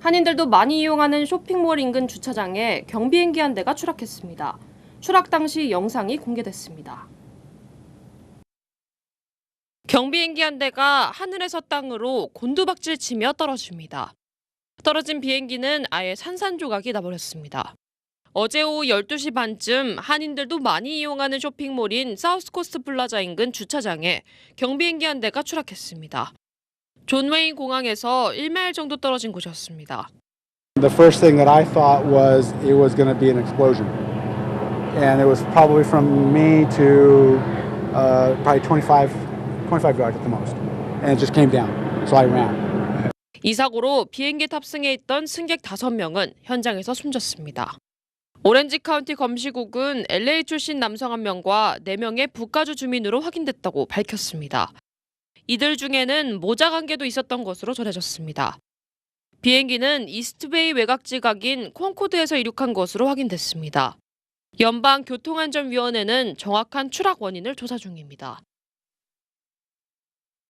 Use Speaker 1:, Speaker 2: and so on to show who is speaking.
Speaker 1: 한인들도 많이 이용하는 쇼핑몰 인근 주차장에 경비행기 한 대가 추락했습니다. 추락 당시 영상이 공개됐습니다. 경비행기 한 대가 하늘에서 땅으로 곤두박질 치며 떨어집니다. 떨어진 비행기는 아예 산산조각이 나버렸습니다. 어제 오후 12시 반쯤 한인들도 많이 이용하는 쇼핑몰인 사우스코스트 플라자 인근 주차장에 경비행기 한 대가 추락했습니다. 존 웨인 공항에서 1마일 정도 떨어진 곳이었습니다.
Speaker 2: The first thing that I thought was it was going to be an explosion. And it was probably from me to uh, probably 25, 25 yards at the most. And it just came down. So I ran.
Speaker 1: 이 사고로 비행기 탑승해 있던 승객 5명은 현장에서 숨졌습니다. 오렌지 카운티 검시국은 LA 출신 남성 1명과 4명의 북가주 주민으로 확인됐다고 밝혔습니다. 이들 중에는 모자 관계도 있었던 것으로 전해졌습니다. 비행기는 이스트베이 외곽 지각인 콘코드에서 이륙한 것으로 확인됐습니다. 연방 교통안전위원회는 정확한 추락 원인을 조사 중입니다.